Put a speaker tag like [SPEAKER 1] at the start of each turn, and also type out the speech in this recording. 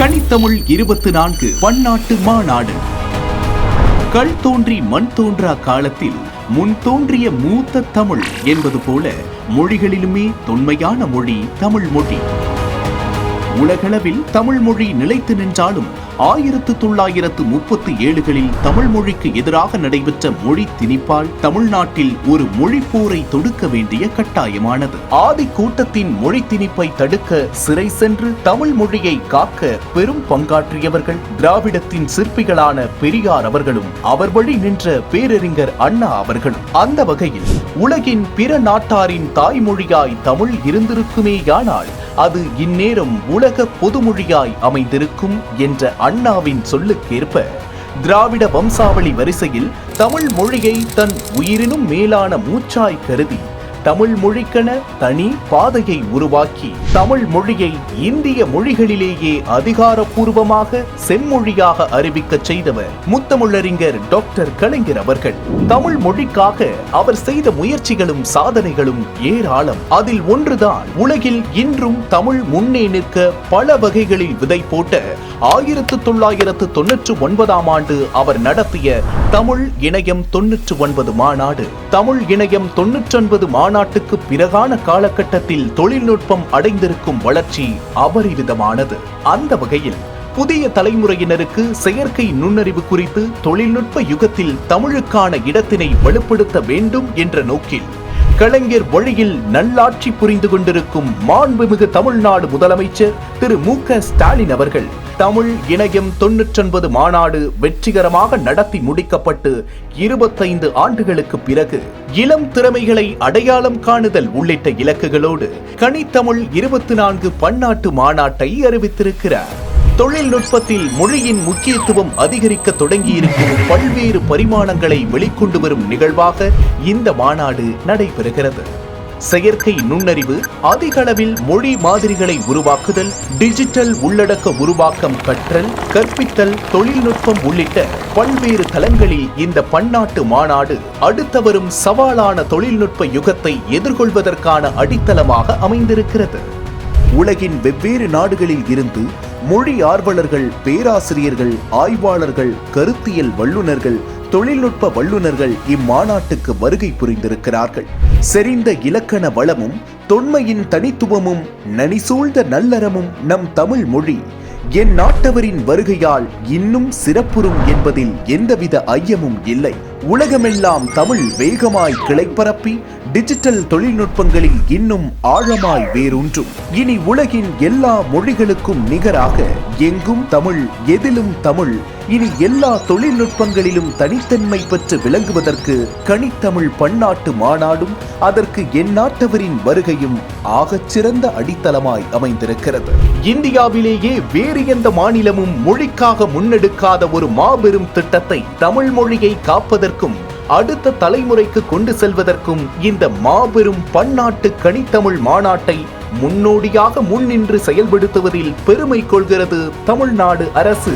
[SPEAKER 1] கனித்தமிழ் இருபத்தி நான்கு பன்னாட்டு மாநாடு. கல் தோன்றி மண் தோன்றா காலத்தில் முன் தோன்றிய மூத்த தமிழ் என்பது போல மொழிகளிலுமே தொன்மையான மொழி தமிழ் மொழி. உலகளவில் தமிழ் மொழி நிலைத்து நின்றாலும் ஆயிரத்து தொள்ளாயிரத்து முப்பத்தி ஏழுகளில் தமிழ் மொழிக்கு எதிராக நடைபெற்ற மொழி திணிப்பால் தமிழ்நாட்டில் ஒரு மொழி போரை தொடுக்க வேண்டிய கட்டாயமானது. ஆதி கூட்டத்தின் மொழி திணிப்பை தடுக்க சிறை சென்று தமிழ் மொழியை காக்க பெரும் பங்காற்றியவர்கள் திராவிடத்தின் சிற்பிகளான பெரியார் அவர்களும் அவர் வழி நின்ற பேரறிஞர் அண்ணா அவர்களும். அந்த வகையில் உலகின் பிற நாட்டாரின் தாய்மொழியாய் தமிழ் இருந்திருக்குமேயானால் அது இந்நேரம் உலக பொதுமொழியாய் அமைந்திருக்கும் என்ற அண்ணாவின் சொல்லுக்கேற்ப திராவிட வம்சாவளி வரிசையில் தமிழ் மொழியை தன் உயிரினும் மேலான மூச்சாய் கருதி தமிழ் மொழிக்கென தனி பாதையை உருவாக்கி தமிழ் மொழியை இந்திய மொழிகளிலேயே அதிகாரப்பூர்வமாக செம்மொழியாக அறிவிக்கச் செய்தவர் முத்தமிழறிஞர் டாக்டர் கலைஞர் அவர்கள். தமிழ் மொழிக்காக அவர் செய்த முயற்சிகளும் சாதனைகளும் ஏராளம். அதில் ஒன்றுதான் உலகில் இன்றும் தமிழ் முன்னே நிற்க பல வகைகளில் விதை போட்ட ஆயிரத்து தொள்ளாயிரத்து தொன்னூற்று ஒன்பதாம் ஆண்டு அவர் நடத்திய தமிழ் இணையம் தொன்னூற்று ஒன்பது மாநாடு. தமிழ் இணையம் தொன்னூற்றொன்பது மாநாட்டுக்கு பிறகான காலகட்டத்தில் தொழில்நுட்பம் அடைந்திருக்கும் வளர்ச்சி அபரிவிதமானது. அந்த வகையில் புதிய தலைமுறையினருக்கு செயற்கை நுண்ணறிவு குறித்து தொழில்நுட்ப யுகத்தில் தமிழுக்கான இடத்தினை வலுப்படுத்த வேண்டும் என்ற நோக்கில் கலைஞர் வழியில் நல்லாட்சி புரிந்து கொண்டிருக்கும் மாண்புமிகு தமிழ்நாடு முதலமைச்சர் திரு மு க ஸ்டாலின் அவர்கள் தமிழ் இணையம் தொன்னூற்றொன்பது மாநாடு வெற்றிகரமாக நடத்தி முடிக்கப்பட்டு இருபத்தைந்து ஆண்டுகளுக்கு பிறகு இளம் திறமைகளை அடையாளம் காணுதல் உள்ளிட்ட இலக்குகளோடு கனித்தமிழ் இருபத்தி நான்கு பன்னாட்டு மாநாட்டை அறிவித்திருக்கிறார். தொழில்நுட்பத்தில் மொழியின் முக்கியத்துவம் அதிகரிக்க தொடங்கியிருக்கும் பல்வேறு பரிமாணங்களை வெளிக்கொண்டு வரும் நிகழ்வாக இந்த மாநாடு நடைபெறுகிறது. செயற்கை நுண்ணறிவு அதிக அளவில் மொழி மாதிரிகளை உருவாக்குதல் டிஜிட்டல் உள்ளடக்க உருவாக்கம் கற்றல் கற்பித்தல் தொழில்நுட்பம் உள்ளிட்ட பல்வேறு தளங்களில் இந்த பன்னாட்டு மாநாடு அடுத்த வரும் சவாலான தொழில்நுட்ப யுகத்தை எதிர்கொள்வதற்கான அடித்தளமாக அமைந்திருக்கிறது. உலகின் வெவ்வேறு நாடுகளில் இருந்து மொழி ஆர்வலர்கள் பேராசிரியர்கள் ஆய்வாளர்கள் கருத்தியல் வல்லுநர்கள் தொழில்நுட்ப வல்லுநர்கள் இம்மாநாட்டுக்கு வருகை புரிந்திருக்கிறார்கள். செறிந்த இலக்கண வளமும் தொன்மையின் தனித்துவமும் நனிசூழ்ந்த நல்லறமும் நம் தமிழ் மொழி. என் நாட்டவரின் வருகையால் இன்னும் சிறப்புறும் என்பதில் எந்தவித ஐயமும் இல்லை. உலகமெல்லாம் தமிழ் வேகமாய் கிளைப்பரப்பி டிஜிட்டல் தொழில்நுட்பங்களில் இன்னும் ஆழமாய் வேரூன்றும். இனி உலகின் எல்லா மொழிகளுக்கும் நிகராக எங்கும் தமிழ் எதிலும் தமிழ். இனி எல்லா தொழில்நுட்பங்களிலும் தனித்தன்மை பெற்று விளங்குவதற்கு கனித்தமிழ் பன்னாட்டு மாநாடும் அதற்கு எந்நாட்டவரின் வருகையும் ஆகச்சிறந்த அடித்தளமாய் அமைந்திருக்கிறது. இந்தியாவிலேயே வேறு எந்த மாநிலமும் மொழிக்காக முன்னெடுக்காத ஒரு மாபெரும் திட்டத்தை தமிழ் மொழியை காப்பதற்கு காப்பதற்கும் அடுத்த தலைமுறைக்கு கொண்டு செல்வதற்கும் இந்த மாபெரும் பன்னாட்டு கனித்தமிழ் மாநாட்டை முன்னோடியாக முன்னின்று செயல்படுத்துவதில் பெருமை கொள்கிறது தமிழ்நாடு அரசு.